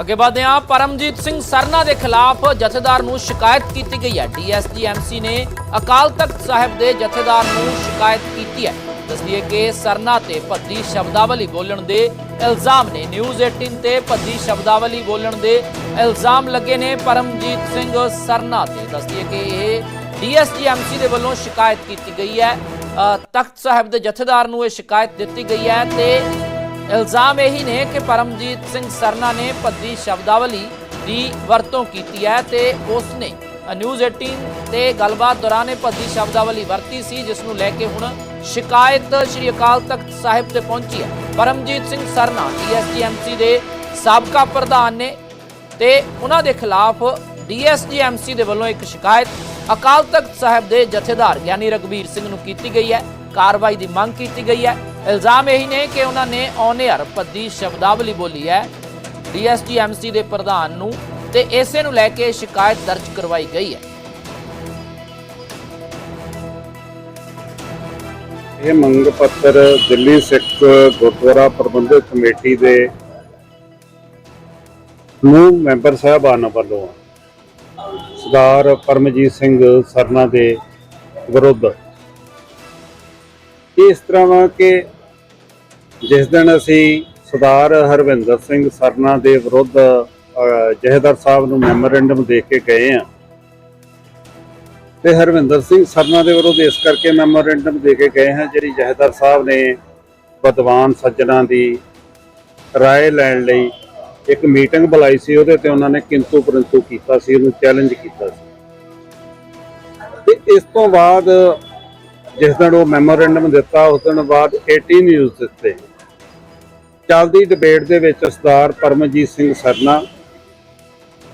ਅੱਗੇ ਵਧਦੇ ਹਾਂ। ਪਰਮਜੀਤ ਸਿੰਘ ਸਰਨਾ ਦੇ ਖਿਲਾਫ ਜਥੇਦਾਰ ਨੂੰ ਸ਼ਿਕਾਇਤ ਕੀਤੀ ਗਈ ਹੈ। ਡੀਐਸਜੀ ਐਮਸੀ ਨੇ ਅਕਾਲ ਤਖਤ ਸਾਹਿਬ ਦੇ ਜਥੇਦਾਰ ਨੂੰ ਸ਼ਿਕਾਇਤ ਕੀਤੀ ਹੈ। ਦੱਸਦੀਏ ਕਿ ਸਰਨਾ ਤੇ ਭੱਦੀ ਸ਼ਬਦਾਵਲੀ ਬੋਲਣ ਦੇ ਇਲਜ਼ਾਮ ਨੇ ਨਿਊਜ਼ 18 ਤੇ ਭੱਦੀ ਸ਼ਬਦਾਵਲੀ ਬੋਲਣ ਦੇ ਇਲਜ਼ਾਮ ਲੱਗੇ ਨੇ ਪਰਮਜੀਤ ਸਿੰਘ ਸਰਨਾ ਤੇ। ਦੱਸਦੀਏ ਕਿ ਇਹ ਡੀਐਸਜੀ ਐਮਸੀ ਦੇ ਵੱਲੋਂ ਸ਼ਿਕਾਇਤ ਕੀਤੀ ਗਈ ਹੈ। ਅ, ਤਖਤ ਸਾਹਿਬ ਦੇ ਜਥੇਦਾਰ ਨੂੰ ਇਹ ਸ਼ਿਕਾਇਤ ਦਿੱਤੀ ਗਈ ਹੈ ਤੇ ਇਲਜ਼ਾਮ ਇਹੀ ਨੇ ਕਿ ਪਰਮਜੀਤ ਸਿੰਘ ਸਰਨਾ ਨੇ ਭੱਦੀ ਸ਼ਬਦਾਵਲੀ ਦੀ ਵਰਤੋਂ ਕੀਤੀ ਹੈ ਤੇ ਉਸ ਨੇ ਨਿਊਜ਼ 18 ਤੇ ਗੱਲਬਾਤ ਦੌਰਾਨ ਇਹ ਭੱਦੀ ਸ਼ਬਦਾਵਲੀ ਵਰਤੀ ਸੀ, ਜਿਸ ਨੂੰ ਲੈ ਕੇ ਹੁਣ ਸ਼ਿਕਾਇਤ ਸ਼੍ਰੀ ਅਕਾਲ ਤਖਤ ਸਾਹਿਬ ਤੇ ਪਹੁੰਚੀ ਹੈ। ਪਰਮਜੀਤ ਸਿੰਘ ਸਰਨਾ ਡੀਐਸਜੀਐਮਸੀ ਦੇ ਸਾਬਕਾ ਪ੍ਰਧਾਨ ਨੇ ਤੇ ਉਹਨਾਂ ਦੇ ਖਿਲਾਫ ਡੀਐਸਜੀਐਮਸੀ ਦੇ ਵੱਲੋਂ ਇੱਕ ਸ਼ਿਕਾਇਤ ਅਕਾਲ ਤਖਤ ਸਾਹਿਬ ਦੇ ਜਥੇਦਾਰ, ਗਿਆਨੀ ਰਗਵੀਰ ਸਿੰਘ ਨੂੰ ਕੀਤੀ ਗਈ ਹੈ। ਕਾਰਵਾਈ ਦੀ ਮੰਗ ਕੀਤੀ ਗਈ ਹੈ। ਇਲਜ਼ਾਮ ਇਹੀ ਨੇ ਕਿ ਉਹਨਾਂ ਨੇ ਔਨੇਅਰ ਭੱਦੀ ਸ਼ਬਦਾਵਲੀ ਬੋਲੀ ਹੈ। ਡੀਐਸਜੀਐਮਸੀ ਦੇ ਪ੍ਰਧਾਨ ਨੂੰ ਤੇ ਇਸੇ ਨੂੰ ਲੈ ਕੇ ਸ਼ਿਕਾਇਤ ਦਰਜ ਕਰਵਾਈ ਗਈ ਹੈ। ਇਹ ਮੰਗ ਪੱਤਰ ਦਿੱਲੀ ਸਿੱਖ ਗੁਰਦੁਆਰਾ ਪ੍ਰਬੰਧਕ ਕਮੇਟੀ ਦੇ ਨੂੰ ਮੈਂਬਰ ਸਾਹਿਬਾਨ ਵੱਲੋਂ ਸਰਦਾਰ ਪਰਮਜੀਤ ਸਿੰਘ ਸਰਨਾ ਦੇ ਵਿਰੁੱਧ। ਇਸ ਤਰ੍ਹਾਂ ਕਿ ਜਿਸ ਦਿਨ ਅਸੀਂ ਸਰਦਾਰ ਹਰਵਿੰਦਰ ਸਿੰਘ ਸਰਨਾ ਦੇ ਵਿਰੁੱਧ ਅਹ, ਜਥੇਦਾਰ ਸਾਹਿਬ ਨੂੰ ਮੈਮੋਰੈਂਡਮ ਦੇ ਕੇ ਗਏ ਆ ਤੇ ਹਰਵਿੰਦਰ ਸਿੰਘ ਸਰਨਾ ਦੇ ਵਿਰੁੱਧ ਇਸ ਕਰਕੇ ਮੈਮੋਰੈਂਡਮ ਦੇ ਕੇ ਗਏ ਹਾਂ ਜਿਹੜੀ ਜਹੇਦਾਰ ਸਾਹਿਬ ਨੇ ਵਿਦਵਾਨ ਸੱਜਣਾ ਦੀ رائے ਲੈਣ ਲਈ ਇੱਕ ਮੀਟਿੰਗ ਬੁਲਾਈ ਸੀ ਉਹਦੇ ਤੇ ਉਹਨਾਂ ਨੇ ਕਿੰਤੂ ਪਰੰਤੂ ਕੀਤਾ ਸੀ ਉਹਨੂੰ ਚੈਲੰਜ ਕੀਤਾ ਸੀ ਤੇ ਇਸ ਤੋਂ ਬਾਅਦ ਜਿਸ ਦਿਨ ਉਹ ਮੈਮੋਰੈਂਡਮ ਦਿੱਤਾ ਉਸ ਦਿਨ ਬਾਅਦ 18 ਨਿਊਜ਼ ਦਿੱਤੇ ਚੱਲਦੀ ਡਿਬੇਟ ਦੇ ਵਿੱਚ ਸਰਦਾਰ ਪਰਮਜੀਤ ਸਿੰਘ ਸਰਨਾ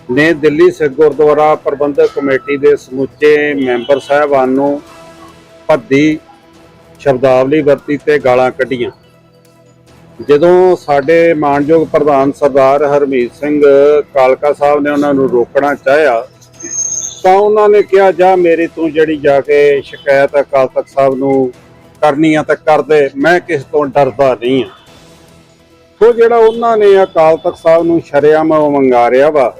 ਨੇ ਦਿੱਲੀ ਸਿੱਖ ਗੁਰਦੁਆਰਾ ਪ੍ਰਬੰਧਕ ਕਮੇਟੀ ਦੇ ਸਮੁੱਚੇ ਮੈਂਬਰ ਸਾਹਿਬਾਨ ਨੂੰ ਭੱਦੀ ਸ਼ਬਦਾਵਲੀ ਵਰਤੀ ਤੇ ਗਾਲਾਂ ਕੱਢੀਆਂ। ਜਦੋਂ ਸਾਡੇ ਮਾਨਯੋਗ ਪ੍ਰਧਾਨ ਸਰਦਾਰ ਹਰਮੀਤ ਸਿੰਘ ਕਾਲਕਾ ਸਾਹਿਬ ਨੇ ਉਹਨਾਂ ਨੂੰ ਰੋਕਣਾ ਚਾਹਿਆ, ਤਾਂ ਉਹਨਾਂ ਨੇ ਕਿਹਾ, ਜਾ ਮੇਰੀ ਤੂੰ ਜਿਹੜੀ ਜਾ ਕੇ ਸ਼ਿਕਾਇਤ ਅਕਾਲ ਤਖਤ ਸਾਹਿਬ ਨੂੰ ਕਰਨੀ ਆ ਤਾਂ ਕਰਦੇ ਮੈਂ ਕਿਸ ਤੋਂ ਡਰਦਾ ਨਹੀਂ ਆ। ਸੋ ਜਿਹੜਾ ਉਹਨਾਂ ਨੇ ਅਕਾਲ ਤਖਤ ਸਾਹਿਬ ਨੂੰ ਸ਼ਰੇਆਮ ਵੰਗਾਰਿਆ ਵਾ,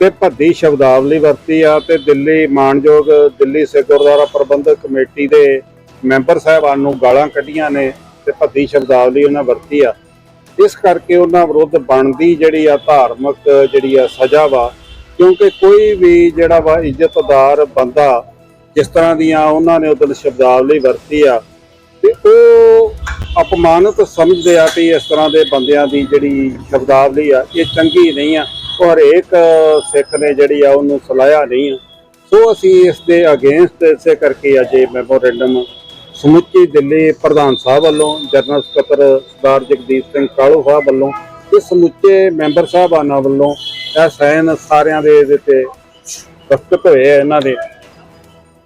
ਤੇ ਭੱਦੀ ਸ਼ਬਦਾਵਲੀ ਵਰਤੀ ਆ ਤੇ ਦਿੱਲੀ ਮਾਨਯੋਗ ਦਿੱਲੀ ਸਿੱਖ ਗੁਰਦੁਆਰਾ ਪ੍ਰਬੰਧਕ ਕਮੇਟੀ ਦੇ ਮੈਂਬਰ ਸਾਹਿਬਾਨ ਨੂੰ ਗਾਲਾਂ ਕੱਢੀਆਂ ਨੇ ਤੇ ਭੱਦੀ ਸ਼ਬਦਾਵਲੀ ਉਹਨਾਂ ਵਰਤੀ ਆ। ਇਸ ਕਰਕੇ ਉਹਨਾਂ ਵਿਰੁੱਧ ਬਣਦੀ ਜਿਹੜੀ ਆ ਧਾਰਮਿਕ ਜਿਹੜੀ ਆ ਸਜ਼ਾ ਵਾ, ਕਿਉਂਕਿ ਕੋਈ ਵੀ ਜਿਹੜਾ ਵਾ ਇੱਜ਼ਤਦਾਰ ਬੰਦਾ ਜਿਸ ਤਰ੍ਹਾਂ ਦੀਆਂ ਉਹਨਾਂ ਨੇ ਉਦੋਂ ਸ਼ਬਦਾਵਲੀ ਵਰਤੀ ਆ ਤੇ ਉਹ ਅਪਮਾਨਿਤ ਸਮਝਦੇ ਆ ਕਿ ਇਸ ਤਰ੍ਹਾਂ ਦੇ ਬੰਦਿਆਂ ਦੀ ਜਿਹੜੀ ਸ਼ਬਦਾਵਲੀ ਆ, ਇਹ ਚੰਗੀ ਨਹੀਂ ਆ ਉਹ ਹਰੇਕ ਸਿੱਖ ਨੇ ਜਿਹੜੀ ਆ, ਉਹਨੂੰ ਸਲਾਹਿਆ ਨਹੀਂ ਆ। ਸੋ ਅਸੀਂ ਇਸ ਦੇ ਅਗੇਂਸਟ ਇਸੇ ਕਰਕੇ ਅੱਜ ਇਹ ਮੈਮੋਰੈਂਡਮ ਸਮੁੱਚੀ ਦਿੱਲੀ ਪ੍ਰਧਾਨ ਸਾਹਿਬ ਵੱਲੋਂ, ਜਨਰਲ ਸਕੱਤਰ ਸਰਦਾਰ ਜਗਦੀਪ ਸਿੰਘ ਕਾਲੂ ਸਾਹਿਬ ਵੱਲੋਂ ਤੇ ਸਮੁੱਚੇ ਮੈਂਬਰ ਸਾਹਿਬਾਨਾਂ ਵੱਲੋਂ ਇਹ ਸਾਇਨ ਸਾਰਿਆਂ ਦੇ ਇਹਦੇ ਤੇ ਦਸਤਖਤ ਹੋਏ ਆ ਇਹਨਾਂ ਦੇ।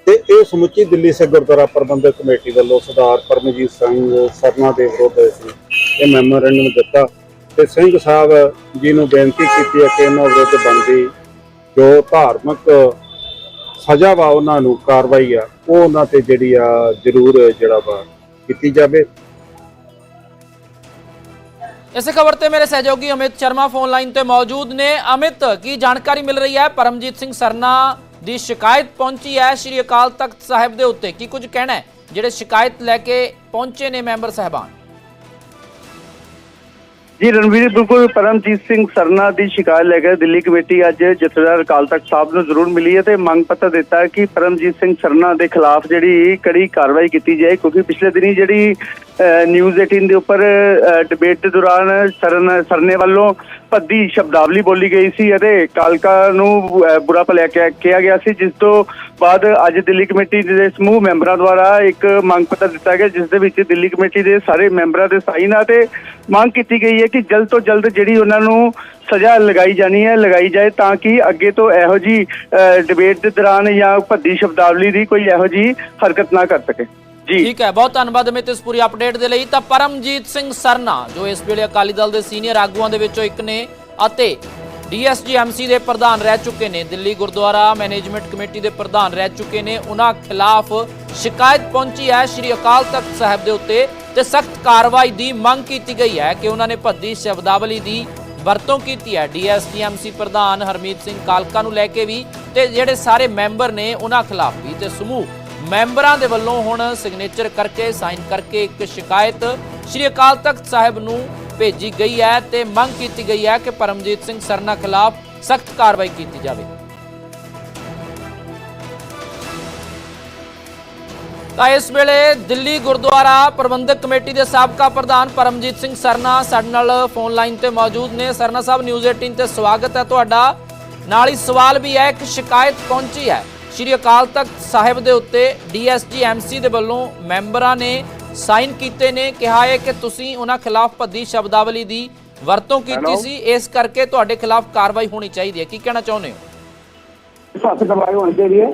ਤੇ ਇਹ ਸਮੁੱਚੀ ਦਿੱਲੀ ਸਿੱਖ ਗੁਰਦੁਆਰਾ ਪ੍ਰਬੰਧਕ ਕਮੇਟੀ ਵੱਲੋਂ ਸਰਦਾਰ ਪਰਮਜੀਤ ਸਿੰਘ ਸਰਨਾ ਦੇ ਵਿਰੁੱਧ ਅਸੀਂ ਇਹ ਮੈਮੋਰੈਂਡਮ ਦਿੱਤਾ ਤੇ ਸਿੰਘ ਸਾਹਿਬ ਜੀ ਨੂੰ ਬੇਨਤੀ ਕੀਤੀ ਹੈ ਕਿ ਇਹਨਾਂ ਵਿਰੁੱਧ ਬਣਦੀ ਜੋ ਧਾਰਮਿਕ ਸਜ਼ਾ ਵਾ ਉਹਨਾਂ ਨੂੰ ਕਾਰਵਾਈ ਆ, ਉਹ ਉਹਨਾਂ ਤੇ ਜਿਹੜੀ ਆ ਜ਼ਰੂਰ ਜਿਹੜਾ ਵਾ ਕੀਤੀ ਜਾਵੇ। ਇਸ ਖਬਰ ਤੇ ਮੇਰੇ ਸਹਿਯੋਗੀ ਅਮਿਤ ਸ਼ਰਮਾ ਫੋਨ ਲਾਈਨ ਤੇ ਮੌਜੂਦ ਨੇ। ਅਮਿਤ, ਕੀ ਜਾਣਕਾਰੀ ਮਿਲ ਰਹੀ ਹੈ? ਪਰਮਜੀਤ ਸਿੰਘ ਸਰਨਾ ਦੀ ਸ਼ਿਕਾਇਤ ਪਹੁੰਚੀ ਹੈ ਸ਼੍ਰੀ ਅਕਾਲ ਤਖਤ ਸਾਹਿਬ ਦੇ ਉੱਤੇ। ਕੀ ਕੁਝ ਕਹਿਣਾ ਹੈ? ਜਿਹੜੇ ਸ਼ਿਕਾਇਤ ਲੈ ਕੇ ਪਹੁੰਚੇ ਨੇ ਮੈਂਬਰ ਸਾਹਿਬਾਨ। ਜੀ, ਰਣਵੀਰ, ਬਿਲਕੁਲ ਪਰਮਜੀਤ ਸਿੰਘ ਸਰਨਾ ਦੀ ਸ਼ਿਕਾਇਤ ਲੈ ਕੇ ਦਿੱਲੀ ਕਮੇਟੀ ਅੱਜ ਜਥੇਦਾਰ ਅਕਾਲ ਤਖਤ ਸਾਹਿਬ ਨੂੰ ਜ਼ਰੂਰ ਮਿਲੀ ਹੈ ਤੇ ਮੰਗ ਪੱਤਰ ਦਿੱਤਾ ਕਿ ਪਰਮਜੀਤ ਸਿੰਘ ਸਰਨਾ ਦੇ ਖਿਲਾਫ ਜਿਹੜੀ ਕੜੀ ਕਾਰਵਾਈ ਕੀਤੀ ਜਾਏ, ਕਿਉਂਕਿ ਪਿਛਲੇ ਦਿਨੀ ਜਿਹੜੀ ਨਿਊਜ਼ 18 ਦੇ ਉੱਪਰ ਅਹ, ਡਿਬੇਟ ਦੇ ਦੌਰਾਨ ਸਰਨ ਸਰਨੇ ਵੱਲੋਂ ਭੱਦੀ ਸ਼ਬਦਾਵਲੀ ਬੋਲੀ ਗਈ ਸੀ ਅਤੇ ਕਾਲਕਾ ਨੂੰ ਬੁਰਾ ਭਲਿਆ ਕਿਹਾ ਕਿਹਾ ਗਿਆ ਸੀ ਜਿਸ ਤੋਂ ਬਾਅਦ ਅੱਜ ਦਿੱਲੀ ਕਮੇਟੀ ਦੇ ਸਮੂਹ ਮੈਂਬਰਾਂ ਦੁਆਰਾ ਇੱਕ ਮੰਗ ਪੱਤਰ ਦਿੱਤਾ ਗਿਆ ਜਿਸ ਦੇ ਵਿੱਚ ਦਿੱਲੀ ਕਮੇਟੀ ਦੇ ਸਾਰੇ ਮੈਂਬਰਾਂ ਦੇ ਸਾਈਨ ਆ ਤੇ ਮੰਗ ਕੀਤੀ ਗਈ ਹੈ ਕਿ ਜਲਦ ਤੋਂ ਜਲਦ ਜਿਹੜੀ ਉਹਨਾਂ ਨੂੰ ਸਜ਼ਾ ਲਗਾਈ ਜਾਣੀ ਹੈ ਲਗਾਈ ਜਾਏ ਤਾਂ ਕਿ ਅੱਗੇ ਤੋਂ ਇਹੋ ਜੀ ਡਿਬੇਟ ਦੇ ਦੌਰਾਨ ਜਾਂ ਭੱਦੀ ਸ਼ਬਦਾਵਲੀ ਦੀ ਕੋਈ ਇਹੋ ਜੀ ਹਰਕਤ ਨਾ ਕਰ ਸਕੇ। ਠੀਕ ਹੈ, ਬਹੁਤ ਧੰਨਵਾਦ ਅਮਿਤ ਇਸ ਪੂਰੀ ਅਪਡੇਟ ਦੇ ਲਈ। ਤਾਂ ਪਰਮਜੀਤ ਸਿੰਘ ਸਰਨਾ, ਜੋ ਇਸ ਵੇਲੇ ਅਕਾਲੀ ਦਲ ਦੇ ਸੀਨੀਅਰ ਆਗੂਆਂ ਦੇ ਵਿੱਚੋਂ ਇੱਕ ਨੇ ਅਤੇ ਡੀਐਸਜੀਐਮਸੀ ਦੇ ਪ੍ਰਧਾਨ ਰਹਿ ਚੁੱਕੇ ਨੇ, ਦਿੱਲੀ ਗੁਰਦੁਆਰਾ ਮੈਨੇਜਮੈਂਟ ਕਮੇਟੀ ਦੇ ਪ੍ਰਧਾਨ ਰਹਿ ਚੁੱਕੇ ਨੇ, ਉਹਨਾਂ ਖਿਲਾਫ ਸ਼ਿਕਾਇਤ ਪਹੁੰਚੀ ਹੈ ਸ਼੍ਰੀ ਅਕਾਲ ਤਖਤ ਸਾਹਿਬ ਦੇ ਉੱਤੇ ਤੇ ਸਖਤ ਕਾਰਵਾਈ ਦੀ ਮੰਗ ਕੀਤੀ ਗਈ ਹੈ ਕਿ ਉਹਨਾਂ ਨੇ ਭੱਦੀ ਸ਼ਬਦਾਵਲੀ ਦੀ ਵਰਤੋਂ ਕੀਤੀ ਹੈ। ਡੀਐਸਜੀਐਮਸੀ ਪ੍ਰਧਾਨ ਹਰਮੀਤ ਸਿੰਘ ਕਾਲਕਾ ਨੂੰ ਲੈ ਕੇ ਵੀ ਤੇ ਜਿਹੜੇ ਸਾਰੇ ਮੈਂਬਰ ਨੇ ਉਹਨਾਂ ਖਿਲਾਫ ਵੀ ਤੇ ਸਮੂਹ ਮੈਂਬਰਾਂ ਦੇ ਵੱਲੋਂ ਹੁਣ ਸਿਗਨੇਚਰ ਕਰਕੇ ਸਾਈਨ ਕਰਕੇ ਇੱਕ ਸ਼ਿਕਾਇਤ ਸ਼੍ਰੀ ਅਕਾਲ ਤਖਤ ਸਾਹਿਬ ਨੂੰ ਭੇਜੀ ਗਈ ਹੈ ਤੇ ਮੰਗ ਕੀਤੀ ਗਈ ਹੈ ਕਿ ਪਰਮਜੀਤ ਸਿੰਘ ਸਰਨਾ ਖਿਲਾਫ ਸਖਤ ਕਾਰਵਾਈ ਕੀਤੀ ਜਾਵੇ। ਤਾਂ ਇਸ ਵੇਲੇ ਦਿੱਲੀ ਗੁਰਦੁਆਰਾ ਪ੍ਰਬੰਧਕ ਕਮੇਟੀ ਦੇ ਸਾਬਕਾ ਪ੍ਰਧਾਨ ਪਰਮਜੀਤ ਸਿੰਘ ਸਰਨਾ ਸਾਡੇ ਨਾਲ ਫੋਨ ਲਾਈਨ ਤੇ ਮੌਜੂਦ ਨੇ। ਸਰਨਾ ਸਾਹਿਬ ਨਿਊਜ਼ 18 ਤੇ ਸਵਾਗਤ ਹੈ ਤੁਹਾਡਾ। ਨਾਲ ਹੀ ਸਵਾਲ ਵੀ ਹੈ, ਇੱਕ ਸ਼ਿਕਾਇਤ ਪਹੁੰਚੀ ਹੈ। ਸ਼੍ਰੀ ਅਕਾਲ ਤਖਤ ਸਾਹਿਬ ਦੇ ਉੱਤੇ ਡੀਐਸਜੀ ਐਮਸੀ ਦੇ ਵੱਲੋਂ ਮੈਂਬਰਾਂ ਨੇ ਸਾਈਨ ਕੀਤੇ ਨੇ ਕਿਹਾ ਹੈ ਕਿ ਤੁਸੀਂ ਉਹਨਾਂ ਖਿਲਾਫ ਭੱਦੀ ਸ਼ਬਦਾਵਲੀ ਦੀ ਵਰਤੋਂ ਕੀਤੀ? ਸੀ ਇਸ ਕਰਕੇ ਤੁਹਾਡੇ ਖਿਲਾਫ ਕਾਰਵਾਈ ਹੋਣੀ ਚਾਹੀਦੀ ਹੈ। ਕੀ ਕਹਿਣਾ ਚਾਹੁੰਦੇ ਹੋ? ਸੱਤ ਕਰਵਾਈ ਹੋਣੀ ਚਾਹੀਦੀ ਹੈ।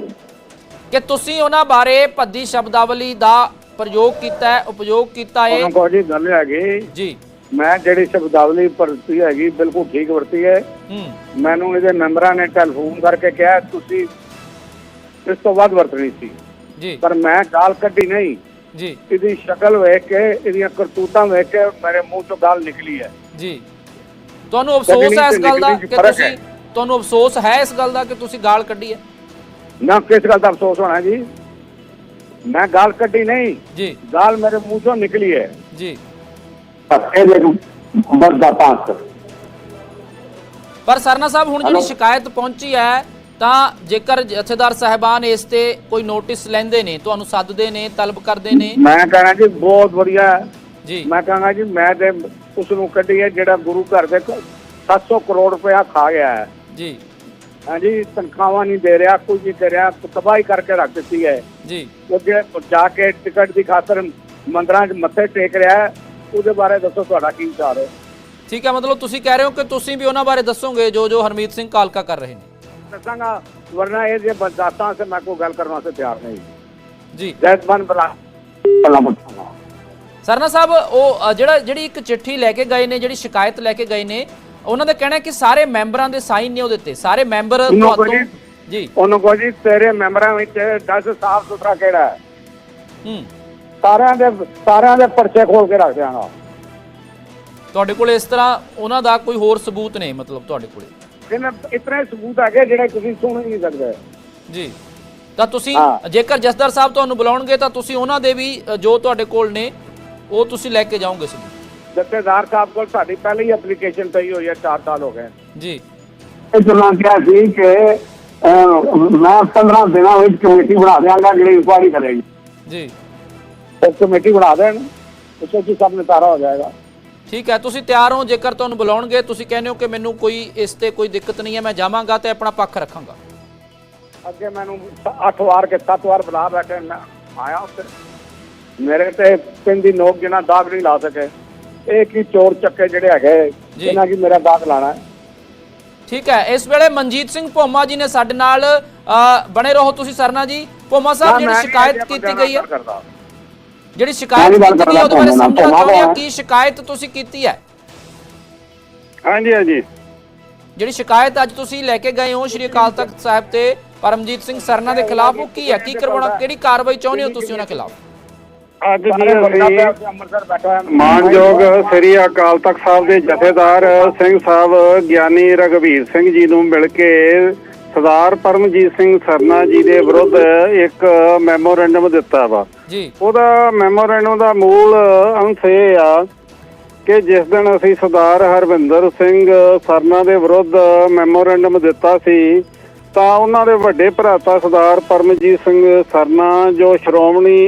ਕਿ ਤੁਸੀਂ ਉਹਨਾਂ ਬਾਰੇ ਭੱਦੀ ਸ਼ਬਦਾਵਲੀ ਦਾ ਪ੍ਰਯੋਗ ਕੀਤਾ ਹੈ ਉਪਯੋਗ ਕੀਤਾ ਹੈ? ਉਹਨਾਂ ਕੋਲ ਜੀ ਗੱਲ ਹੈਗੀ। ਜੀ। ਮੈਂ ਜਿਹੜੀ ਸ਼ਬਦਾਵਲੀ ਵਰਤੀ ਹੈਗੀ ਬਿਲਕੁਲ ਠੀਕ ਵਰਤੀ ਹੂੰ। ਮੈਨੂੰ ਇਹਦੇ ਮੈਂਬਰਾਂ ਨੇ ਟੈਲੀਫੋਨ ਕਰਕੇ ਕਿਹਾ ਤੁਸੀਂ ਇਸ ਤੋਂ ਵੱਧ ਵਰਤਣੀ ਸੀ। ਜੀ। ਪਰ ਮੈਂ ਗਾਲ ਕੱਢੀ ਨਹੀਂ। ਜੀ। ਇਹਦੀ ਸ਼ਕਲ ਵੇਖ ਕੇ ਇਹਦੀਆਂ ਕਰਤੂਤਾਂ ਵੇਖ ਕੇ ਮੇਰੇ ਮੂੰਹ ਚੋਂ ਗਾਲ ਨਿਕਲੀ ਹੈ। ਜੀ। ਤੁਹਾਨੂੰ ਅਫਸੋਸ ਹੈ ਇਸ ਗੱਲ ਦਾ ਕਿ ਤੁਸੀਂ। ਤੁਹਾਨੂੰ ਅਫਸੋਸ ਹੈ ਇਸ ਗੱਲ ਦਾ ਕਿ ਤੁਸੀਂ ਗਾਲ ਕੱਢੀ ਹੈ? ਨਾ ਕਿਸ ਗੱਲ ਦਾ ਅਫਸੋਸ ਹੋਣਾ ਜੀ? ਮੈਂ ਗਾਲ ਕੱਢੀ ਨਹੀਂ। ਜੀ। ਗਾਲ ਮੇਰੇ ਮੂੰਹ ਚੋਂ ਨਿਕਲੀ ਹੈ। ਜੀ। ਮਰਦਾ ਪਾਸ ਪਰ ਸਰਨਾ ਸਾਹਿਬ ਹੁਣ ਜਿਹੜੀ? ਸ਼ਿਕਾਇਤ ਪਹੁੰਚੀ ਹੈ ਤਾਂ ਜੇਕਰ ਜਥੇਦਾਰ ਸਾਹਿਬਾਨ ਇਸ ਤੇ ਕੋਈ ਨੋਟਿਸ ਲੈਂਦੇ ਨੇ ਤੁਹਾਨੂੰ ਸੱਦਦੇ ਨੇ ਤਲਬ ਕਰਦੇ ਨੇ? ਮੈਂ ਕਹਿਣਾ ਜੀ ਬਹੁਤ ਵਧੀਆ। ਜੀ। ਮੈਂ ਕਹਾਂਗਾ ਜੀ ਮੈਂ ਤੇ ਉਸ ਨੂੰ ਕੱਢੀ ਹੈ ਜਿਹੜਾ ਗੁਰੂ ਘਰ ਦੇ 700 ਕਰੋੜ ਰੁਪਇਆ ਖਾ ਗਿਆ ਹੈ। ਜੀ। ਹਾਂਜੀ ਤਨਖਾਹਾਂ ਨਹੀਂ ਦੇ ਰਿਹਾ ਕੁਝ ਨਹੀਂ ਕਰ ਰਿਹਾ ਤਬਾਹੀ ਕਰਕੇ ਰੱਖ ਦਿੱਤੀ ਹੈ। ਜੀ। ਉਹ ਜੇ ਜਾ ਕੇ ਟਿਕਟ ਦੀ ਖਾਤਰ ਮੰਦਰਾਂ 'ਚ ਮੱਥੇ ਟੇਕ ਰਿਹਾ ਹੈ। ਉਹਦੇ ਬਾਰੇ ਦੱਸੋ ਤੁਹਾਡਾ ਕੀ ਵਿਚਾਰ ਹੈ? ਠੀਕ ਹੈ ਮਤਲਬ ਤੁਸੀਂ ਕਹਿ ਰਹੇ ਹੋ ਕਿ ਤੁਸੀਂ ਵੀ ਉਹਨਾਂ ਬਾਰੇ ਦੱਸੋਗੇ ਜੋ ਜੋ ਹਰਮੀਤ ਸਿੰਘ ਕਾਲਕਾ ਕਰ ਰਹੇ ਨੇ। ਦੱਸਾਂਗਾ ਵਰਨਾ ਇਹ ਜੇ ਬਰਦਾਤਾਂ ਸੇ ਮੈਂ ਕੋਈ ਗੱਲ ਕਰਨ ਵਾਸਤੇ ਤਿਆਰ ਨਹੀਂ। ਜੀ। ਜੈਸਮਨ ਬਲਾ ਬਲਾ ਮੁੱਠਾ। ਸਰਨਾ ਸਾਹਿਬ ਉਹ ਜਿਹੜਾ ਜਿਹੜੀ ਇੱਕ ਚਿੱਠੀ ਲੈ ਕੇ ਗਏ ਨੇ ਜਿਹੜੀ ਸ਼ਿਕਾਇਤ ਲੈ ਕੇ ਗਏ ਨੇ ਉਹਨਾਂ ਦਾ ਕਹਿਣਾ ਕਿ ਸਾਰੇ ਮੈਂਬਰਾਂ ਦੇ ਸਾਈਨ ਨਹੀਂ ਉਹਦੇ ਤੇ। ਸਾਰੇ ਮੈਂਬਰ ਜੀ। ਉਹਨੂੰ ਕਹੋ ਜੀ ਤੇਰੇ ਮੈਂਬਰਾਂ ਵਿੱਚ 10 ਸਾਫ਼ ਸੁਥਰਾ ਕਿਹੜਾ ਹੈ। ਹੂੰ। ਸਾਰਿਆਂ ਦੇ ਸਾਰਿਆਂ ਦੇ ਪਰਚੇ ਖੋਲ ਕੇ ਰੱਖ ਦਿਆਂਗਾ। ਤੁਹਾਡੇ ਕੋਲ ਇਸ ਤਰ੍ਹਾਂ ਉਹਨਾਂ ਦਾ ਕੋਈ ਹੋਰ ਸਬੂਤ ਨਹੀਂ ਮਤਲਬ ਤੁਹਾਡੇ ਕੋਲੇ? ਇਹਨਾਂ ਇਤਨੇ ਸਬੂਤ ਹੈਗੇ ਜਿਹੜੇ ਤੁਸੀਂ ਸੁਣ ਹੀ ਨਹੀਂ ਸਕਦੇ। ਜੀ। ਤਾਂ ਤੁਸੀਂ ਹਾਂ। ਜੇਕਰ ਜਸਦਰ ਸਾਹਿਬ ਤੁਹਾਨੂੰ ਬੁਲਾਉਣਗੇ ਤਾਂ ਤੁਸੀਂ ਉਹਨਾਂ ਦੇ ਵੀ ਅ, ਜੋ ਤੁਹਾਡੇ ਕੋਲ ਨੇ ਉਹ ਤੁਸੀਂ ਲੈ ਕੇ ਜਾਓਗੇ ਸਬੂਤ ਜਥੇਦਾਰ ਸਾਹਿਬ ਕੋਲ ਸਾਡੀ ਪਹਿਲੀ ਐਪਲੀਕੇਸ਼ਨ ਪਈ ਹੋਈ ਹੈ 4 ਸਾਲ ਹੋ ਗਏ। ਜੀ। ਇਹ ਜੁਲਾਂ ਕਿਹਾ ਸੀ ਕਿ ਮੈਂ 15 ਦਿਨਾਂ ਵਿੱਚ ਕਮੇਟੀ ਬਣਾ ਦਿਆਂਗਾ ਜਿਹੜੀ ਇਨਕੁਆਇਰੀ ਕਰੇਗੀ। ਜੀ। ਉਹ ਕਮੇਟੀ ਬਣਾ ਦੇਣ ਉਸ ਵਿੱਚ ਸਭ ਨਿਤਾਰਾ ਹੋ ਜਾਏਗਾ। ਠੀਕ ਹੈ ਤੁਸੀਂ ਤਿਆਰ ਹੋ ਜੇਕਰ ਤੁਹਾਨੂੰ ਬੁਲਾਉਣਗੇ ਤੁਸੀਂ ਕਹਿੰਦੇ ਹੋ ਕਿ ਮੈਨੂੰ ਕੋਈ ਇਸ ਤੇ ਕੋਈ ਦਿੱਕਤ ਨਹੀਂ ਹੈ ਮੈਂ ਜਾਵਾਂਗਾ ਤੇ ਆਪਣਾ ਪੱਖ ਰੱਖਾਂਗਾ। ਅੱਗੇ ਮੈਨੂੰ 8 ਵਾਰ ਕੇ 7 ਵਾਰ ਬੁਲਾ ਬੈਠੇ ਮੈਂ ਆਇਆ ਉੱਥੇ। ਮੇਰੇ ਤੇ ਪਿੰਡ ਦੀ ਨੋਕ ਜਿਨਾ ਦਾਗ ਨਹੀਂ ਲਾ ਸਕੇ। ਇਹ ਕੀ ਚੋਰ ਚੱਕੇ ਜਿਹੜੇ ਹੈਗੇ। ਇਹਨਾਂ ਕੀ ਮੇਰਾ ਦਾਗ ਲਾਣਾ ਹੈ? ਠੀਕ ਹੈ ਇਸ ਵੇਲੇ ਮਨਜੀਤ ਸਿੰਘ ਭੋਮਾ ਜੀ ਨੇ ਸਾਡੇ ਨਾਲ ਬਣੇ ਰਹੋ ਤੁਸੀਂ ਸਰਨਾ ਜੀ। ਭੋਮਾ ਸਾਹਿਬ ਜਿਹੜੀ ਸ਼ਿਕਾਇਤ ਕੀਤੀ ਗਈ ਹੈ। ਜਿਹੜੀ ਸ਼ਿਕਾਇਤ ਕੀਤੀ ਹੈ ਉਹਦੇ ਬਾਰੇ ਸਮਝਣਾ ਚਾਹੁੰਦੇ ਆ ਕੀ ਸ਼ਿਕਾਇਤ ਤੁਸੀਂ ਕੀਤੀ ਹੈ। ਹਾਂਜੀ ਹਾਂਜੀ। ਜਿਹੜੀ ਸ਼ਿਕਾਇਤ ਅੱਜ ਤੁਸੀਂ ਲੈ ਕੇ ਗਏ ਹੋ ਸ਼੍ਰੀ ਅਕਾਲ ਤਖਤ ਸਾਹਿਬ ਤੇ ਪਰਮਜੀਤ ਸਿੰਘ ਸਰਨਾ ਦੇ ਖਿਲਾਫ ਉਹ ਕੀ ਹੈ? ਕੀ ਕਰਵਾਉਣਾ? ਕਿਹੜੀ ਕਾਰਵਾਈ ਚਾਹੁੰਦੇ ਹੋ ਤੁਸੀਂ ਉਹਨਾਂ ਖਿਲਾਫ? ਅੱਜ ਅਸੀਂ ਹੋਇਆ ਮਾਨਯੋਗ ਸ੍ਰੀ ਅਕਾਲ ਤਖਤ ਸਾਹਿਬ ਦੇ ਜਥੇਦਾਰ ਸਿੰਘ ਸਾਹਿਬ ਗਿਆਨੀ ਰਗਵੀਰ ਸਿੰਘ ਜੀ ਨੂੰ ਮਿਲ ਕੇ ਸਰਦਾਰ ਪਰਮਜੀਤ ਸਿੰਘ ਸਰਨਾ ਜੀ ਦੇ ਵਿਰੁੱਧ ਇੱਕ ਮੈਮੋਰੈਂਡਮ ਦਿੱਤਾ ਵਾ। ਜੀ। ਉਹਦਾ ਮੈਮੋਰੈਂਡਮ ਦਾ ਮੂਲ ਅੰਸ਼ ਇਹ ਆ ਕਿ ਜਿਸ ਦਿਨ ਅਸੀਂ ਸਰਦਾਰ ਹਰਵਿੰਦਰ ਸਿੰਘ ਸਰਨਾ ਦੇ ਵਿਰੁੱਧ ਮੈਮੋਰੈਂਡਮ ਦਿੱਤਾ ਸੀ ਤਾਂ ਉਹਨਾਂ ਦੇ ਵੱਡੇ ਭਰਾਤਾ ਸਰਦਾਰ ਪਰਮਜੀਤ ਸਿੰਘ ਸਰਨਾ ਜੋ ਸ਼੍ਰੋਮਣੀ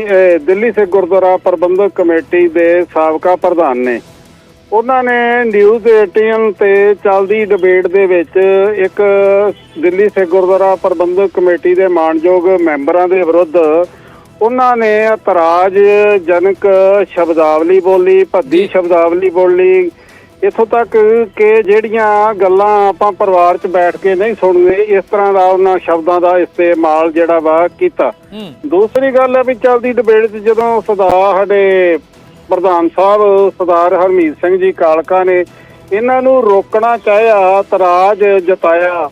ਦਿੱਲੀ ਸਿੱਖ ਗੁਰਦੁਆਰਾ ਪ੍ਰਬੰਧਕ ਕਮੇਟੀ ਦੇ ਸਾਬਕਾ ਪ੍ਰਧਾਨ ਨੇ। ਉਹਨਾਂ ਨੇ ਨਿਊਜ਼ 18 ਤੇ ਚੱਲਦੀ ਡਿਬੇਟ ਦੇ ਵਿੱਚ ਇੱਕ ਦਿੱਲੀ ਸਿੱਖ ਗੁਰਦੁਆਰਾ ਪ੍ਰਬੰਧਕ ਕਮੇਟੀ ਦੇ ਮਾਨਯੋਗ ਮੈਂਬਰਾਂ ਦੇ ਵਿਰੁੱਧ ਉਹਨਾਂ ਨੇ ਇਤਰਾਜ਼ ਜਨਕ ਸ਼ਬਦਾਵਲੀ ਬੋਲੀ ਭੱਦੀ ਸ਼ਬਦਾਵਲੀ ਬੋਲੀ। ਇਥੋਂ ਤੱਕ ਕਿ ਜਿਹੜੀਆਂ ਗੱਲਾਂ ਆਪਾਂ ਪਰਿਵਾਰ 'ਚ ਬੈਠ ਕੇ ਨਹੀਂ ਸੁਣਦੇ ਇਸ ਤਰ੍ਹਾਂ ਦਾ ਉਹਨਾਂ ਸ਼ਬਦਾਂ ਦਾ ਇਸਤੇਮਾਲ ਜਿਹੜਾ ਵਾ ਕੀਤਾ। ਦੂਸਰੀ ਗੱਲ ਹੈ ਵੀ ਚੱਲਦੀ ਡਿਬੇਟ 'ਚ ਜਦੋਂ ਸਰਦਾਰ ਸਾਡੇ ਪ੍ਰਧਾਨ ਸਾਹਿਬ ਸਰਦਾਰ ਹਰਮੀਤ ਸਿੰਘ ਜੀ ਕਾਲਕਾ ਨੇ ਇਹਨਾਂ ਨੂੰ ਰੋਕਣਾ ਚਾਹਿਆ ਤਰਾਜ ਜਤਾਇਆ।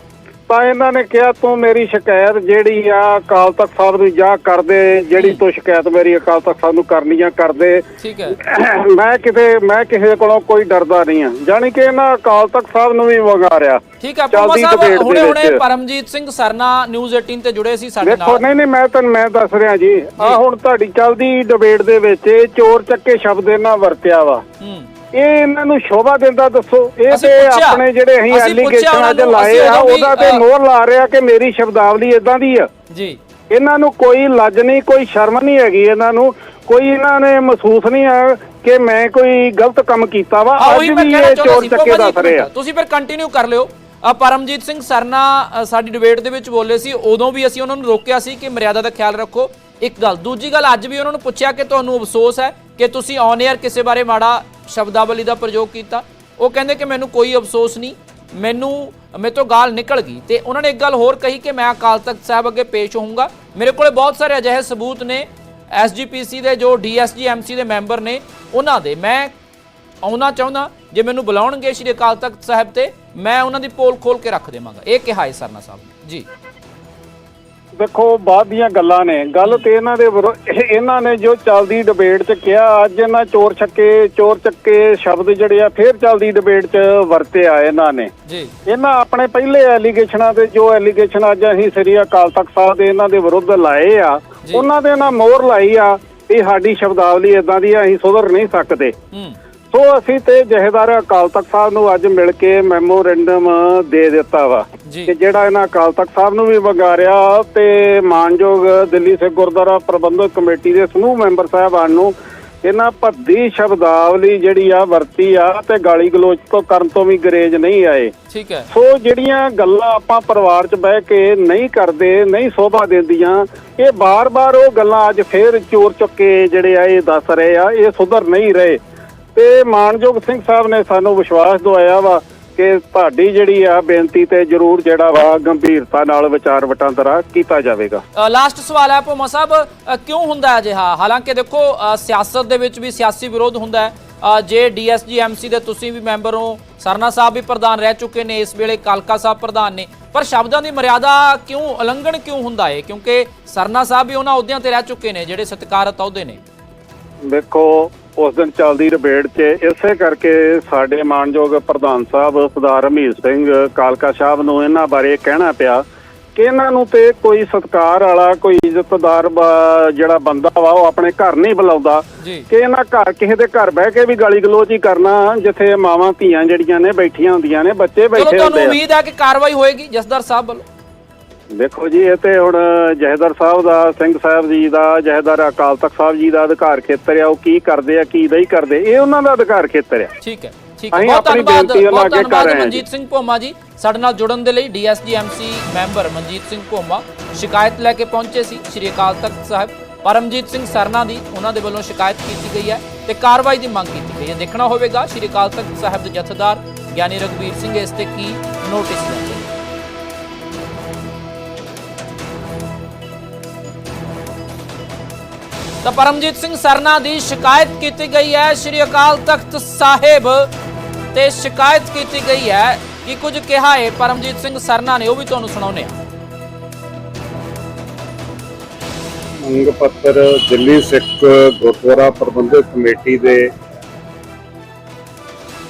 ਤਾਂ ਇਹਨਾਂ ਨੇ ਕਿਹਾ ਤੂੰ ਮੇਰੀ ਸ਼ਿਕਾਇਤ ਜਿਹੜੀ ਆ ਅਕਾਲ ਤਖਤ ਸਾਹਿਬ ਨੂੰ ਜਾ ਕਰਦੇ ਜਿਹੜੀ ਤੂੰ ਸ਼ਿਕਾਇਤ ਮੇਰੀ ਅਕਾਲ ਤਖਤ ਸਾਹਿਬ ਨੂੰ ਕਰਨੀ ਆ ਕਰਦੇ ਠੀਕ ਹੈ। ਮੈਂ ਕਿਤੇ ਮੈਂ ਕਿਸੇ ਕੋਲੋਂ ਕੋਈ ਡਰਦਾ ਨਹੀਂ ਆ। ਜਾਣੀ ਕਿ ਇਹਨਾਂ ਅਕਾਲ ਤਖਤ ਸਾਹਿਬ ਨੂੰ ਵੀ ਵਗਾਰਿਆ ਠੀਕ ਹੈ ਪੰਮਾ ਸਾਹਿਬ ਹੁਣੇ ਹੁਣੇ। ਪਰਮਜੀਤ ਸਿੰਘ ਸਰਨਾ ਨਿਊਜ਼ 18 ਤੇ ਜੁੜੇ ਸੀ ਸਾਡੇ ਨਾਲ। ਨਹੀਂ ਨਹੀਂ ਮੈਂ ਤੁਹਾਨੂੰ ਮੈਂ ਦੱਸ ਰਿਹਾ ਜੀ। ਆ ਹੁਣ ਤੁਹਾਡੀ ਚੱਲਦੀ ਡਿਬੇਟ ਦੇ ਵਿੱਚ ਚੋਰ ਚੱਕੇ ਸ਼ਬਦ ਇਹਨਾਂ ਵਰਤਿਆ ਵਾ। ਹੂੰ। ਇਹ ਇਹਨਾਂ ਨੂੰ ਸ਼ੋਭਾ ਦਿੰਦਾ ਦੱਸੋ। ਇਹ ਅਸੀਂ ਤੇ ਪੁੱਛਿਆ- ਆਪਣੇ ਜਿਹੜੇ ਅਸੀਂ ਅਸੀਂ ਪੁੱਛਿਆ ਐਲੀਗੇਸ਼ਨ ਅੱਜ ਨੂੰ, ਲਾਏ ਅਸੀਂ ਆ ਉਦੋਂ ਵੀ, ਉਹਦਾ ਤੇ ਅ, ਮੋਹਰ ਲਾ ਰਿਹਾ ਕਿ ਮੇਰੀ ਸ਼ਬਦਾਵਲੀ ਇਦਾਂ ਦੀ ਆ। ਜੀ। ਇਹਨਾਂ ਨੂੰ ਕੋਈ ਲੱਜ ਨਹੀਂ ਕੋਈ ਸ਼ਰਮ ਨਹੀਂ ਹੈਗੀ ਇਹਨਾਂ ਨੂੰ। ਕੋਈ ਇਹਨਾਂ ਨੇ ਮਹਿਸੂਸ ਨਹੀਂ ਆ ਕਿ ਮੈਂ ਕੋਈ ਗਲਤ ਕੰਮ ਕੀਤਾ ਵਾ। ਹਾਂ ਅੱਜ ਉਹੀ ਮੈਂ ਵੀ ਕਹਿਣਾ ਇਹ ਚਾਹੁੰਦਾ ਚੋਰ ਸੀ। ਚੱਕੇ ਦੱਸ ਰਹੇ ਆ। ਤੁਸੀਂ ਫਿਰ ਕੰਟੀਨਿਊ ਕਰ ਲਿਓ। ਪਰਮਜੀਤ ਸਿੰਘ ਸਰਨਾ ਸਾਡੀ ਡਿਬੇਟ ਦੇ ਵਿੱਚ ਬੋਲੇ ਸੀ, ਉਦੋਂ ਵੀ ਅਸੀਂ ਉਹਨਾਂ ਨੂੰ ਰੋਕਿਆ ਸੀ ਕਿ ਮਰਿਆਦਾ ਦਾ ਖਿਆਲ ਰੱਖੋ। ਇੱਕ ਗੱਲ, ਦੂਜੀ ਗੱਲ, ਅੱਜ ਵੀ ਉਹਨਾਂ ਨੂੰ ਪੁੱਛਿਆ ਕਿ ਤੁਹਾਨੂੰ ਅਫਸੋਸ ਹੈ ਕਿ ਤੁਸੀਂ ਔਨ 에ਅਰ ਕਿਸੇ ਬਾਰੇ ਮਾੜਾ ਸ਼ਬਦਾਵਲੀ ਦਾ ਪ੍ਰਯੋਗ ਕੀਤਾ। ਉਹ ਕਹਿੰਦੇ ਕਿ ਮੈਨੂੰ ਕੋਈ ਅਫਸੋਸ ਨਹੀਂ, ਮੈਨੂੰ, ਮੇਰੇ ਤੋਂ ਗਾਲ ਨਿਕਲ ਗਈ ਤੇ ਉਹਨਾਂ ਨੇ ਇੱਕ ਗੱਲ ਹੋਰ ਕਹੀ ਕਿ ਮੈਂ ਅਕਾਲ ਤਖਤ ਸਾਹਿਬ ਅੱਗੇ ਪੇਸ਼ ਹੋਊਂਗਾ। ਮੇਰੇ ਕੋਲੇ ਬਹੁਤ ਸਾਰੇ ਅਜਿਹੇ ਸਬੂਤ ਨੇ ਐਸਜੀਪੀਸੀ ਦੇ ਜੋ ਡੀਐਸਜੀ ਐਮਸੀ ਦੇ ਮੈਂਬਰ ਨੇ, ਉਹਨਾਂ ਦੇ। ਮੈਂ ਆਉਣਾ ਚਾਹੁੰਦਾ, ਜੇ ਮੈਨੂੰ ਬੁਲਾਉਣਗੇ ਸ਼੍ਰੀ ਅਕਾਲ ਤਖਤ ਸਾਹਿਬ ਤੇ ਮੈਂ ਉਹਨਾਂ ਦੀ ਪੋਲ ਖੋਲ ਕੇ ਰੱਖ ਦੇਵਾਂਗਾ। ਇਹ ਕਿਹਾ ਹੈ ਸਰਨਾ ਸਾਹਿਬ ਨੇ। ਜੀ। ਦੇਖੋ ਬਾਅਦ ਦੀਆਂ ਗੱਲਾਂ ਨੇ। ਗੱਲ ਤੇ ਇਹਨਾਂ ਦੇ ਇਹ- ਇਹਨਾਂ ਨੇ ਜੋ ਚੱਲਦੀ ਡਿਬੇਟ 'ਚ ਕਿਹਾ ਅੱਜ ਇਹਨਾਂ ਚੋਰ ਛੱਕੇ ਚੋਰ ਚੱਕੇ ਸ਼ਬਦ ਜਿਹੜੇ ਆ ਫੇਰ ਚੱਲਦੀ ਡਿਬੇਟ 'ਚ ਵਰਤਿਆ ਇਹਨਾਂ ਨੇ। ਜੀ। ਇਹਨਾਂ ਆਪਣੇ ਪਹਿਲੇ ਐਲੀਗੇਸ਼ਨਾਂ ਦੇ ਜੋ ਐਲੀਗੇਸ਼ਨ ਅੱਜ ਅਸੀਂ ਸ੍ਰੀ ਅਕਾਲ ਤਖਤ ਸਾਹਿਬ ਦੇ ਇਹਨਾਂ ਦੇ ਵਿਰੁੱਧ ਲਾਏ ਆ। ਉਹਨਾਂ ਦੇ ਨਾਲ ਮੋਹਰ ਲਾਈ ਆ ਵੀ ਸਾਡੀ ਸ਼ਬਦਾਵਲੀ ਇਦਾਂ ਦੀ ਆ ਅਸੀਂ ਸੁਧਰ ਨਹੀਂ ਸਕਦੇ। ਹੂੰ। ਸੋ ਅਸੀਂ ਤੇ ਜਹੇਦਾਰ ਅਕਾਲ ਤਖਤ ਸਾਹਿਬ ਨੂੰ ਅੱਜ ਮਿਲ ਕੇ ਮੈਮੋਰੈਂਡਮ ਦੇ ਦਿੱਤਾ ਵਾ ਕਿ ਜਿਹੜਾ ਇਹਨਾਂ ਅਕਾਲ ਤਖਤ ਸਾਹਿਬ ਨੂੰ ਵੀ ਵਗਾਰਿਆ ਤੇ ਮਾਨਯੋਗ ਦਿੱਲੀ ਸਿੱਖ ਗੁਰਦੁਆਰਾ ਪ੍ਰਬੰਧਕ ਕਮੇਟੀ ਦੇ ਸਮੂਹ ਮੈਂਬਰ ਸਾਹਿਬਾਨ ਨੂੰ ਇਹਨਾਂ ਭੱਦੀ ਸ਼ਬਦਾਵਲੀ ਜਿਹੜੀ ਆ ਵਰਤੀ ਆ ਤੇ ਗਾਲੀ ਗਲੋਚ ਤੋਂ ਕਰਨ ਤੋਂ ਵੀ ਗਰੇਜ ਨਹੀਂ ਆਏ। ਠੀਕ ਹੈ। ਸੋ ਜਿਹੜੀਆਂ ਗੱਲਾਂ ਆਪਾਂ ਪਰਿਵਾਰ 'ਚ ਬਹਿ ਕੇ ਨਹੀਂ ਕਰਦੇ ਨਹੀਂ ਸੋਭਾ ਦਿੰਦੀਆਂ ਇਹ ਬਾਰ-ਬਾਰ ਉਹ ਗੱਲਾਂ ਅੱਜ ਫੇਰ ਚੋਰ ਚੁੱਕੇ ਜਿਹੜੇ ਆ ਇਹ ਦੱਸ ਰਹੇ ਆ ਇਹ ਸੁਧਰ ਨਹੀਂ ਰਹੇ। ਤੇ ਮਾਨਯੋਗ ਸਿੰਘ ਸਾਹਿਬ ਨੇ ਸਾਨੂੰ ਵਿਸ਼ਵਾਸ ਦਵਾਇਆ ਵਾ ਕਿ ਤੁਹਾਡੀ ਜਿਹੜੀ ਆ ਬੇਨਤੀ ਤੇ ਜ਼ਰੂਰ ਜਿਹੜਾ ਵਾ ਗੰਭੀਰਤਾ ਨਾਲ ਵਿਚਾਰ ਵਟਾਂਦਰਾ ਕੀਤਾ ਜਾਵੇਗਾ। ਲਾਸਟ ਸਵਾਲ ਹੈ ਭੋਮਾ ਸਾਹਿਬ ਕਿਉਂ ਹੁੰਦਾ ਹੈ ਅਜਿਹਾ? ਹਾਲਾਂਕਿ ਦੇਖੋ ਸਿਆਸਤ ਦੇ ਵਿੱਚ ਵੀ ਸਿਆਸੀ ਵਿਰੋਧ ਹੁੰਦਾ ਹੈ। ਜੇ ਡੀਐਸਜੀ ਐਮਸੀ ਦੇ ਤੁਸੀਂ ਵੀ ਮੈਂਬਰ ਹੋ ਸਰਨਾ ਸਾਹਿਬ ਵੀ ਪ੍ਰਧਾਨ ਰਹਿ ਚੁੱਕੇ ਨੇ ਇਸ ਵੇਲੇ ਕਾਲਕਾ ਸਾਹਿਬ ਪ੍ਰਧਾਨ ਨੇ। ਪਰ ਸ਼ਬਦਾਂ ਦੀ ਮਰਿਆਦਾ ਕਿਉਂ ਉਲੰਘਣ ਕਿਉਂ ਹੁੰਦਾ ਹੈ ਕਿਉਂਕਿ ਸਰਨਾ ਸਾਹਿਬ ਵੀ ਉਹਨਾਂ ਅਹੁਦਿਆਂ ਤੇ ਰਹਿ ਚੁੱਕੇ ਨੇ ਜਿਹੜੇ ਸਤਿਕਾਰਤ ਅਹੁਦੇ ਨੇ। ਦੇਖੋ ਉਸ ਦਿਨ ਚੱਲਦੀ ਡਿਬੇਟ 'ਚ। ਇਸੇ ਕਰਕੇ ਸਾਡੇ ਮਾਨਯੋਗ ਪ੍ਰਧਾਨ ਸਾਹਿਬ ਸਰਦਾਰ ਹਮੀਰ ਸਿੰਘ ਕਾਲਕਾ ਸਾਹਿਬ ਨੂੰ ਇਹਨਾਂ ਬਾਰੇ ਕਹਿਣਾ ਪਿਆ ਕਿ ਇਹਨਾਂ ਨੂੰ ਤੇ ਕੋਈ ਸਤਕਾਰ ਵਾਲਾ ਕੋਈ ਇੱਜ਼ਤਦਾਰ ਜਿਹੜਾ ਬੰਦਾ ਵਾ ਉਹ ਆਪਣੇ ਘਰ ਨਹੀਂ ਬੁਲਾਉਂਦਾ। ਕਿ ਇਹਨਾਂ ਘਰ ਕਿਸੇ ਦੇ ਘਰ ਬਹਿ ਕੇ ਵੀ ਗਾਲੀ ਗਲੋਚ ਹੀ ਕਰਨਾ ਜਿੱਥੇ ਮਾਵਾਂ ਧੀਆਂ ਜਿਹੜੀਆਂ ਨੇ ਬੈਠੀਆਂ ਹੁੰਦੀਆਂ ਨੇ ਬੱਚੇ ਬੈਠੇ ਤੁਹਾਨੂੰ ਹੁੰਦੇ ਆ। ਉਮੀਦ ਹੈ ਕਿ ਕਾਰਵਾਈ ਹੋਏਗੀ ਜਸਦਰ ਸਾਹਿਬ ਵੱਲੋਂ। ਦੇਖੋ ਜੀ ਇਹ ਤੇ ਹੁਣ ਜਹੇਦਾਰ ਸਾਹਿਬ ਦਾ ਸਿੰਘ ਸਾਹਿਬ ਜੀ ਦਾ ਜਹੇਦਾਰ ਅਕਾਲ ਤਖਤ ਸਾਹਿਬ ਜੀ ਦਾ ਅਧਿਕਾਰ ਖੇਤਰ ਆ ਉਹ ਕੀ ਕਰਦੇ ਆ ਕੀ ਨਹੀਂ ਕਰਦੇ ਇਹ ਉਹਨਾਂ ਦਾ ਅਧਿਕਾਰ ਖੇਤਰ ਆ। ਠੀਕ ਹੈ ਠੀਕ ਹੈ। ਬਹੁਤ ਧੰਨਵਾਦ ਬਹੁਤ ਧੰਨਵਾਦ ਮਨਜੀਤ ਸਿੰਘ ਭੋਮਾ ਜੀ ਸਾਡੇ ਨਾਲ ਜੁੜਨ ਦੇ ਲਈ DSG MC member Manjit Singh Bhoma ਸ਼ਿਕਾਇਤ ਲੈ ਕੇ ਪਹੁੰਚੇ ਸੀ ਸ਼੍ਰੀ ਅਕਾਲ ਤਖਤ ਸਾਹਿਬ। ਪਰਮਜੀਤ ਸਿੰਘ ਸਰਨਾ ਦੀ ਉਹਨਾਂ ਦੇ ਵੱਲੋਂ ਸ਼ਿਕਾਇਤ ਕੀਤੀ ਗਈ ਹੈ ਤੇ ਕਾਰਵਾਈ ਦੀ ਮੰਗ ਕੀਤੀ ਗਈ ਹੈ। ਦੇਖਣਾ ਹੋਵੇਗਾ ਸ਼੍ਰੀ ਅਕਾਲ ਤਖਤ ਸਾਹਿਬ ਦੇ ਜਥੇਦਾਰ ਗਿਆਨੀ ਰਗਵੀਰ ਸਿੰਘ ਇਸ ਤੇ ਕੀ ਨੋਟਿਸ ਦਿੰਦੇ ਤਾਂ ਪਰਮਜੀਤ ਸਿੰਘ ਸਰਨਾ ਦੀ ਸ਼ਿਕਾਇਤ ਕੀਤੀ ਗਈ ਹੈ। ਸ਼੍ਰੀ ਅਕਾਲ ਤਖਤ ਸਾਹਿਬ ਤੇ ਸ਼ਿਕਾਇਤ ਕੀਤੀ ਗਈ ਹੈ ਕਿ ਕੁਝ ਕਿਹਾ ਹੈ। ਪਰਮਜੀਤ ਸਿੰਘ ਸਰਨਾ ਨੇ, ਉਹ ਵੀ ਤੁਹਾਨੂੰ ਸੁਣਾਉਨੇ ਆ ਮੰਗ ਪੱਤਰ ਦਿੱਲੀ ਸਿੱਖ ਗੁਰਦੁਆਰਾ ਪ੍ਰਬੰਧਕ ਕਮੇਟੀ ਦੇ